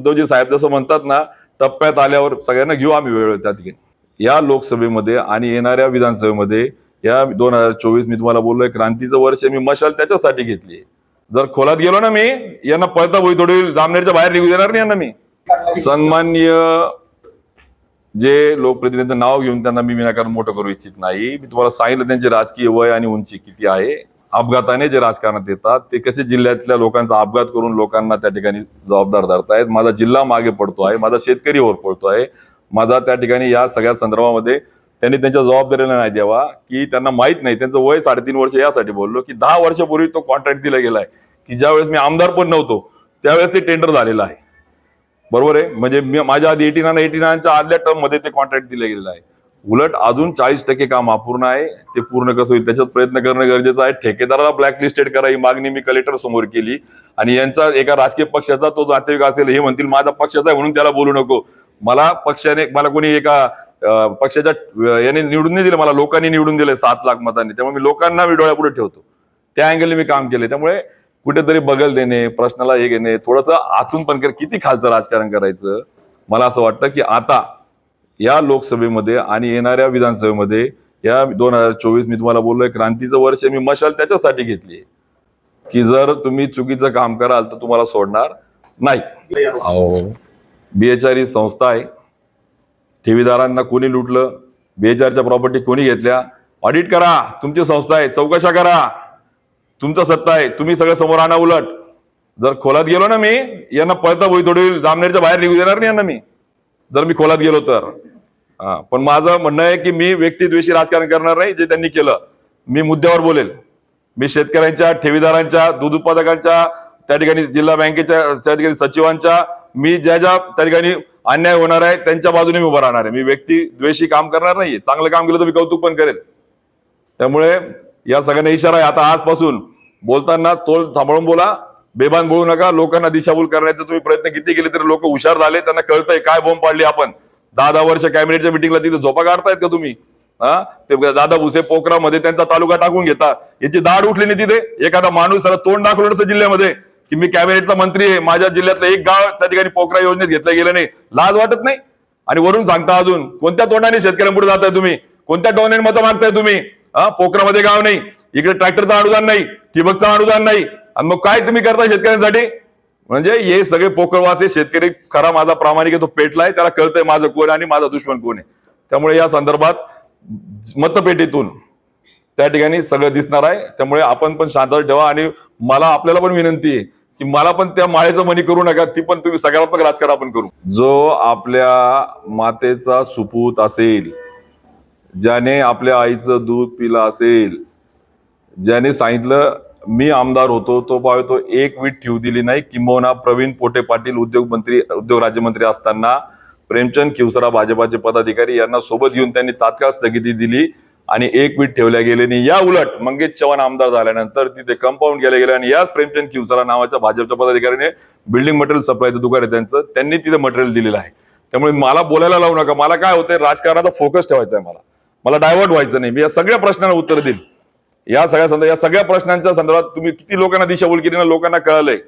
उद्धवजी साहेब जसं म्हणतात ना टप्प्यात आल्यावर सगळ्यांना घेऊ आम्ही वेळ त्या ठिकाणी. या लोकसभेमध्ये आणि येणाऱ्या विधानसभेमध्ये या दोन हजार चोवीस मी तुम्हाला बोललोय क्रांतीचं वर्ष मी मशाल त्याच्यासाठी घेतली जर खोलात गेलो ना मी यांना पळता होई थोडी जामनेरच्या बाहेर निघू देणार नाही यांना मी. सन्मान्य जे लोकप्रतिनिधीचं नाव घेऊन त्यांना मी विनाकारण मोठं करू इच्छित नाही. मी तुम्हाला सांगितलं त्यांचे राजकीय वय आणि उंची किती आहे. अपघाताने जे राजकारणात येतात ते कसे जिल्ह्यातल्या लोकांचा अपघात करून लोकांना त्या ठिकाणी जबाबदार धरतायत? माझा जिल्हा मागे पडतो आहे माझा शेतकरी वर पडतो आहे. माझा त्या ठिकाणी या सगळ्या संदर्भामध्ये त्यांनी त्यांच्या जबाबदारीला नाही द्यावा की त्यांना माहीत नाही त्यांचं वय साडेतीन वर्ष यासाठी बोललो की दहा वर्षापूर्वी तो कॉन्ट्रॅक्ट दिला गेलाय की ज्यावेळेस मी आमदार पण नव्हतो त्यावेळेस ते टेंडर झालेलं आहे. बरोबर आहे? म्हणजे माझ्या आधी एटी नाईन एटी नाईनच्या आदल्या टर्ममध्ये ते कॉन्ट्रॅक्ट दिलं गेलेलं आहे. उलट अजून चाळीस टक्के काम अपूर्ण आहे. ते पूर्ण कसं होईल त्याच्यात प्रयत्न करणं गरजेचं आहे. ठेकेदाराला ब्लॅकलिस्टेड करा ही मागणी मी कलेक्टर समोर केली. आणि यांचा एका राजकीय पक्षाचा तो नातेवाईक असेल हे म्हणतील माझा पक्षाचा आहे म्हणून त्याला बोलू नको. मला पक्षाने मला कोणी एका पक्षाच्या याने निवडून नाही दिलं मला लोकांनी निवडून दिले सात लाख मतांनी. त्यामुळे मी लोकांना मी डोळ्यापुढे ठेवतो. त्या अँगलने मी काम केले त्यामुळे कुठेतरी बगल देणे प्रश्नाला हे घेणे थोडंसं आतून पण किती खालचं राजकारण करायचं? मला असं वाटतं की आता या लोकसभेमध्ये आणि येणाऱ्या विधानसभेमध्ये या दोन हजार चोवीस मी तुम्हाला बोललोय क्रांतीचं वर्ष मी मशाल त्याच्यासाठी घेतली की जर तुम्ही चुकीचं काम कराल तर तुम्हाला सोडणार नाही. अहो बीएचआर ही संस्था आहे. ठेवीदारांना कोणी लुटलं? बीएचआरच्या प्रॉपर्टी कोणी घेतल्या? ऑडिट करा. तुमची संस्था आहे. चौकशा करा. तुमचा सत्ता आहे. तुम्ही सगळं समोर आणा उलट. जर खोलात गेलो ना मी यांना पळता भोई थोडी जामनेरच्या बाहेर निघू देणार नाही यांना मी. जर मी खोलात गेलो तर. पण माझं म्हणणं आहे की मी व्यक्तिद्वेषी राजकारण करणार नाही जे त्यांनी केलं. मी मुद्द्यावर बोलेल. मी शेतकऱ्यांच्या ठेवीदारांच्या दूध उत्पादकांच्या त्या ठिकाणी जिल्हा बँकेच्या त्या ठिकाणी सचिवांच्या मी ज्या ज्या त्या ठिकाणी अन्याय होणार आहे त्यांच्या बाजूने मी उभं राहणार आहे. मी व्यक्ती द्वेषी काम करणार नाही चांगलं काम केलं तर मी कौतुक पण करेल. त्यामुळे या सगळ्यांना इशारा आहे. आता आजपासून बोलताना तोल सांभाळून बोला. बेबान बोलू नका. लोकांना दिशाभूल करण्याचा तुम्ही प्रयत्न किती केले तरी लोक हुशार झाले. त्यांना कळतंय काय बोंब पाडली आपण. दहा दहा वर्ष कॅबिनेटच्या मिटिंगला तिथे झोपा काढतायत का तुम्ही? हा? ते दादा भुसे पोखरामध्ये त्यांचा तालुका टाकून घेता. याची दाढ उठली नाही तिथे. एखादा माणूस त्याला तोंड दाखवलं नसतं जिल्ह्यामध्ये की मी कॅबिनेटचा मंत्री आहे. माझ्या जिल्ह्यातलं एक गाव त्या ठिकाणी पोखरा योजनेत घेतलं गेलं नाही. लाज वाटत नाही? आणि वरून सांगता अजून कोणत्या तोंडाने शेतकऱ्यांपुढे जाताय तुम्ही? कोणत्या टोनाने मतं मागताय तुम्ही? हा? पोखरामध्ये गाव नाही. इकडे ट्रॅक्टरचं अनुदान नाही. ठिबकचं अनुदान नाही. आणि मग काय तुम्ही करताय शेतकऱ्यांसाठी? म्हणजे हे सगळे पोकळवाचे शेतकरी खरा माझा प्रामाणिक आहे तो पेटलाय त्याला कळतंय माझं कोण आणि माझा दुश्मन कोण आहे. त्यामुळे या संदर्भात मतपेटीतून त्या ठिकाणी सगळं दिसणार आहे. त्यामुळे आपण पण शांत ठेवा आणि मला आपल्याला पण विनंती आहे की मला पण त्या माळेचं मनी करू नका ती पण तुम्ही सकारात्मक राजकारण आपण करू. जो आपल्या मातेचा सुपूत असेल ज्याने आपल्या आईचं दूध पिलं असेल ज्याने सांगितलं मी आमदार होतो तो पावे तो एक वीट ठेवू दिली नाही. किंबहुना प्रवीण पोटे पाटील उद्योग मंत्री उद्योग राज्यमंत्री असताना प्रेमचंद किवसरा भाजपाचे पदाधिकारी यांना सोबत घेऊन त्यांनी तात्काळ स्थगिती दिली आणि एक वीट ठेवल्या गेले नाही. या उलट मंगेश चव्हाण आमदार झाल्यानंतर तिथे कंपाऊंड केले गेले आणि याच प्रेमचंद किवसरा नावाच्या भाजपच्या पदाधिकाऱ्याने बिल्डिंग मटेरियल सप्लायचं दुकान आहे त्यांचं त्यांनी तिथे मटेरियल दिलेलं आहे. त्यामुळे मला बोलायला लावू नका. मला काय होतंय राजकारणाचा फोकस ठेवायचा आहे मला. मला डायव्हर्ट व्हायचं नाही. मी या सगळ्या प्रश्नांना उत्तर देईल या सगळ्या संदर्भात या सगळ्या प्रश्नांच्या संदर्भात तुम्ही किती लोकांना दिशाभूल केली ना लोकांना कळलंय?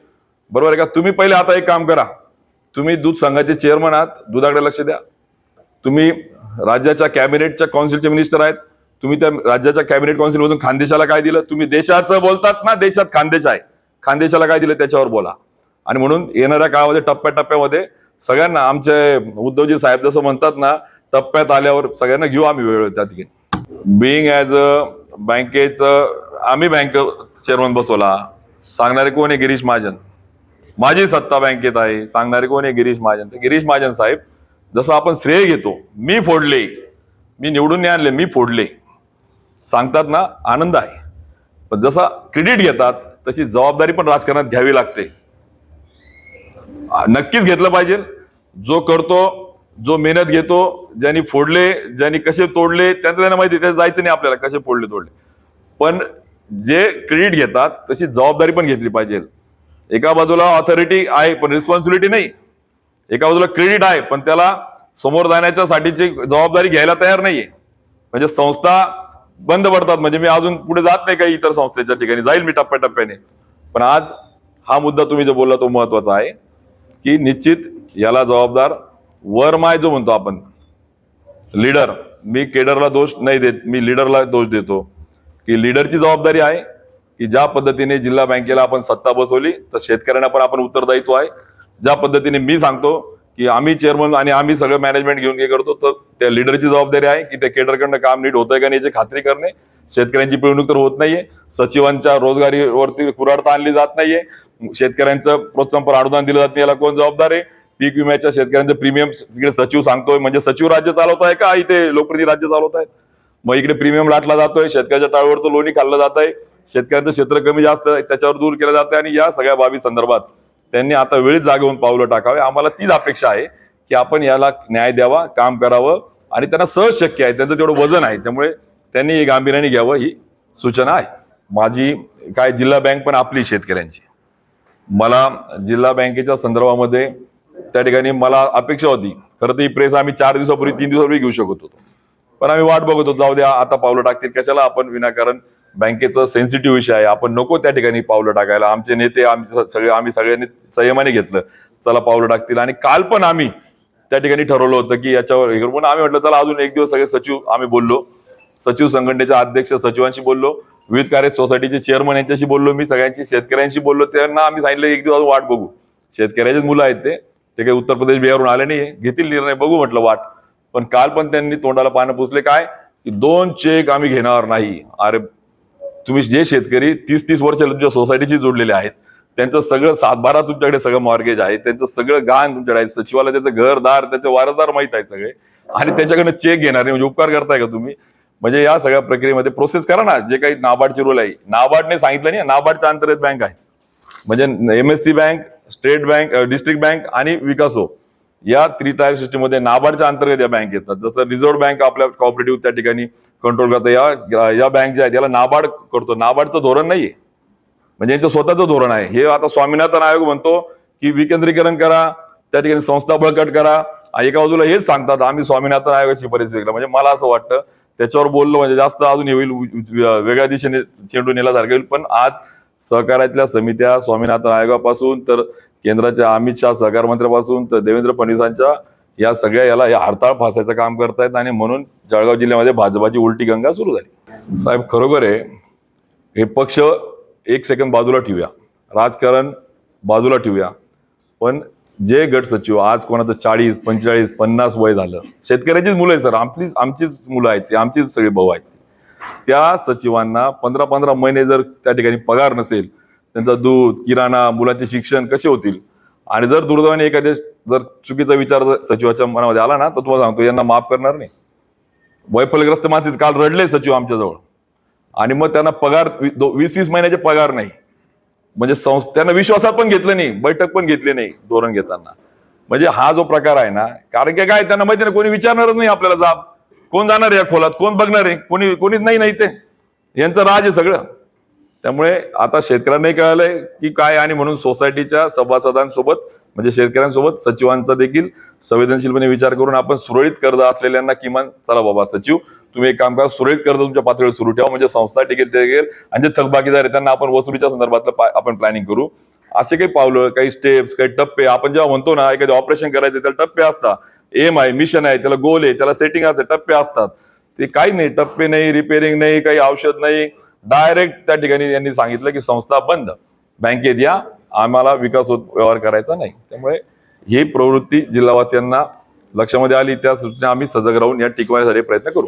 बरोबर आहे का? तुम्ही पहिले आता एक काम करा. तुम्ही दूध संघाचे चेअरमन आहात. दुधाकडे लक्ष द्या. तुम्ही राज्याच्या कॅबिनेटच्या काउन्सिलचे मिनिस्टर आहेत. तुम्ही त्या राज्याच्या कॅबिनेट काउन्सिलमधून खानदेशाला काय दिलं? तुम्ही देशाचं बोलतात ना देशात खानदेश आहे. खानदेशाला काय दिलं? त्याच्यावर बोला. आणि म्हणून येणाऱ्या काळामध्ये टप्प्याटप्प्यामध्ये सगळ्यांना आमचे उद्धवजी साहेब जसं म्हणतात ना टप्प्यात आल्यावर सगळ्यांना घेऊ आम्ही वेळ त्या ठिकाणी. बिईंग ॲज अ बँकेचं आम्ही बँक चेअरमन बसवला. सांगणारे कोण आहे? गिरीश महाजन. माझी सत्ता बँकेत आहे. सांगणारे कोण आहे? गिरीश महाजन. तर गिरीश महाजन साहेब जसं आपण श्रेय घेतो मी फोडले. मी निवडून नाही आणले मी फोडले. सांगतात ना आनंद आहे. पण जसा क्रेडिट घेतात तशी जबाबदारी पण राजकारणात घ्यावी लागते. नक्कीच घेतलं पाहिजे. जो करतो जो मेहनत घेतो ज्यांनी फोडले ज्यांनी कसे तोडले त्यांचं त्यांना माहिती आहे, त्याचं जायचं नाही आपल्याला कसे फोडले तोडले. पण जे क्रेडिट घेतात तशी जबाबदारी पण घेतली पाहिजे. एका बाजूला ऑथॉरिटी आहे पण रिस्पॉन्सिबिलिटी नाही. एका बाजूला क्रेडिट आहे पण त्याला समोर जाण्याच्या साठीची जबाबदारी घ्यायला तयार नाहीये. म्हणजे संस्था बंद पडतात म्हणजे मी अजून पुढे जात नाही काही इतर संस्थेच्या ठिकाणी जाईल मी टप्प्याटप्प्याने. पण आज हा मुद्दा तुम्ही जो बोलला तो महत्त्वाचा आहे की निश्चित याला जबाबदार वरमाय जो म्हणतो आपण. लीडर मी केडरला दोष नाही देत मी लीडरला दोष देतो. की लीडरची जबाबदारी आहे की ज्या पद्धतीने जिल्हा बँकेला आपण सत्ता बसवली तर शेतकऱ्यांना पण आपण उत्तरदायित्व आहे. ज्या पद्धतीने मी सांगतो की आम्ही चेअरमन आणि आम्ही सगळं मॅनेजमेंट घेऊन हे करतो तर त्या लीडरची जबाबदारी आहे की त्या केडरकडनं काम नीट होतंय का नाही याची खात्री करणे. शेतकऱ्यांची पिळवणूक तर होत नाहीये. सचिवांच्या रोजगारीवरती कुराडता आणली जात नाहीये. शेतकऱ्यांचं प्रोत्साहन अनुदान दिलं जात नाही याला कोण जबाबदार आहे? पीक विम्याच्या शेतकऱ्यांचं प्रीमियम इकडे सचिव सांगतोय म्हणजे सचिव राज्य चालवत आहे का? इथे लोकप्रतिनिधी राज्य चालवत आहेत. मग इकडे प्रीमियम लाटला जातोय शेतकऱ्याच्या टाळीवरचं लोणी खाल्लं जात आहे शेतकऱ्यांचं क्षेत्र कमी जास्त त्याच्यावर दूर केलं जातं आणि या सगळ्या बाबी संदर्भात त्यांनी आता वेळीच जागे पावलं टाकावे. आम्हाला तीच अपेक्षा आहे की आपण याला न्याय द्यावा काम करावं आणि त्यांना सहज शक्य आहे. त्यांचं तेवढं वजन आहे. त्यामुळे त्यांनी हे गांभीर्याने घ्यावं ही सूचना आहे. माझी काय जिल्हा बँक पण आपली शेतकऱ्यांची. मला जिल्हा बँकेच्या संदर्भामध्ये त्या ठिकाणी मला अपेक्षा होती. खरं तर ही प्रेस आम्ही चार दिवसापूर्वी तीन दिवसापूर्वी घेऊ शकत होतो. पण आम्ही वाट बघत होतो जाऊ द्या आता पावलं टाकतील कशाला आपण विनाकारण बँकेचं सेन्सिटिव्ह विषय आहे. आपण नको त्या ठिकाणी पावलं टाकायला. आमचे नेते आमचे सगळे आम्ही सगळ्यांनी संयमाने घेतलं. चला पावलं टाकतील. आणि काल पण आम्ही त्या ठिकाणी ठरवलं होतं की याच्यावर हे करून पण आम्ही म्हटलं चला अजून एक दिवस सगळे सचिव आम्ही बोललो. सचिव संघटनेचे अध्यक्ष सचिवांशी बोललो. विविध कार्य सोसायटीचे चेअरमन यांच्याशी बोललो. मी सगळ्यांशी शेतकऱ्यांशी बोललो. त्यांना आम्ही सांगितलं एक दिवस वाट बघू. शेतकऱ्याचेच मुलं आहेत ते. ते काही उत्तर प्रदेश बिहारहून आले नाही घेतील निर्णय बघू म्हटलं वाट. पण काल पण त्यांनी तोंडाला पानं पुसले काय? की दोन चेक आम्ही घेणार नाही. अरे तुम्ही जे शेतकरी तीस तीस वर्ष तुमच्या सोसायटीशी जोडलेले आहेत. त्यांचं सगळं सातबारा तुमच्याकडे सगळं मॉर्गेज आहे. त्यांचं सगळं गाण तुमच्याकडे आहे. सचिवाला त्याचं घरदार त्याचे वारसदार माहीत आहे सगळे. आणि त्याच्याकडनं चेक घेणार नाही. म्हणजे उपकार करताय का तुम्ही? म्हणजे या सगळ्या प्रक्रियेमध्ये प्रोसेस करा ना. जे काही नाबार्डचे रोल आहे. नाबार्डने सांगितलं नाही. नाबार्डच्या अंतर्गत बँक आहे म्हणजे MSC bank state bank district bank आणि विकासो. या थ्री टायर सिस्टीममध्ये नाबार्डच्या अंतर्गत या बँक येतात जसं रिझर्व्ह बँक आपल्या कॉपरेटिव्ह त्या ठिकाणी कंट्रोल करतं. या या बँक ज्या आहेत याला नाबार्ड करतो. नाबार्डचं धोरण नाहीये. म्हणजे यांचं स्वतःचं धोरण आहे. हे आता स्वामीनाथन आयोग म्हणतो की विकेंद्रीकरण करा त्या ठिकाणी संस्था बळकट करा. आणि एका बाजूला हेच सांगतात आम्ही स्वामीनाथन आयोगाची परिस्थिती म्हणजे मला असं वाटतं त्याच्यावर बोललो म्हणजे जास्त अजून होईल वेगळ्या दिशेने चेंडू नेल्यासारखं होईल. पण आज सहकार्यातल्या समित्या स्वामीनाथन आयोगापासून तर केंद्राच्या अमित शहा सहकार मंत्र्यापासून तर देवेंद्र फडणवीसांच्या या सगळ्या याला या हरताळ फासायचं काम करतायत आणि म्हणून जळगाव जिल्ह्यामध्ये भाजपाची उलटी गंगा सुरू झाली. साहेब खरोखर आहे हे पक्ष एक सेकंद बाजूला ठेवूया. राजकारण बाजूला ठेवूया. पण जे गट सचिव आज कोणाचं चाळीस पंचेचाळीस पन्नास वय झालं शेतकऱ्याचीच मुलं आहेत सर. आपलीच आमचीच मुलं आहेत आमचीच सगळे भाऊ आहेत. त्या सचिवांना पंधरा पंधरा महिने जर त्या ठिकाणी पगार नसेल त्यांचा दूध किराणा मुलांचे शिक्षण कसे होतील? आणि जर दुर्दैवाने एखाद्या जर चुकीचा विचार जर सचिवाच्या मनामध्ये आला ना तर तुम्हाला सांगतो यांना माफ करणार नाही. वैफल्यग्रस्त माणसे काल रडले सचिव आमच्याजवळ. आणि मग त्यांना पगार वीस वीस महिन्याचे पगार नाही. म्हणजे संस त्यांना विश्वासात पण घेतलं नाही बैठक पण घेतली नाही धोरण घेताना. म्हणजे हा जो प्रकार आहे ना कारण की काय त्यांना माहिती नाही कोणी विचारणारच नाही आपल्याला जाब. कोण जाणार या खोलात? कोण बघणार आहे? कोणी कोणीच नाही नाही ते यांचं राज आहे सगळं. त्यामुळे आता शेतकऱ्यांनाही कळालंय की काय आणि म्हणून सोसायटीच्या सभासदांसोबत म्हणजे शेतकऱ्यांसोबत सचिवांचा देखील संवेदनशीलपणे विचार करून आपण सुरळीत कर्ज असलेल्यांना किमान चला बाबा सचिव तुम्ही एक काम करा सुरळीत कर्ज तुमच्या पातळीवर सुरू ठेवा म्हणजे संस्था टिकेल ते आणि जे थकबाकीदार आहे त्यांना आपण वसुलीच्या संदर्भातलं आपण प्लॅनिंग करू. असे काही पावलं काही स्टेप्स काही टप्पे. आपण जेव्हा म्हणतो ना एखादी ऑपरेशन करायचं त्याला टप्पे असतात. एम आहे मिशन आहे त्याला गोल आहे त्याला सेटिंग असते टप्पे असतात. ते काही नाही टप्पे नाही रिपेअरिंग नाही काही औषध नाही. डायरेक्ट त्या ठिकाणी यांनी सांगितलं की संस्था बंद. बँकेत या आम्हाला विकास होत व्यवहार करायचा नाही. त्यामुळे ही प्रवृत्ती जिल्हावासियांना लक्षामध्ये आली. त्या सूचना आम्ही सजग राहून या टिकवण्यासाठी प्रयत्न करू.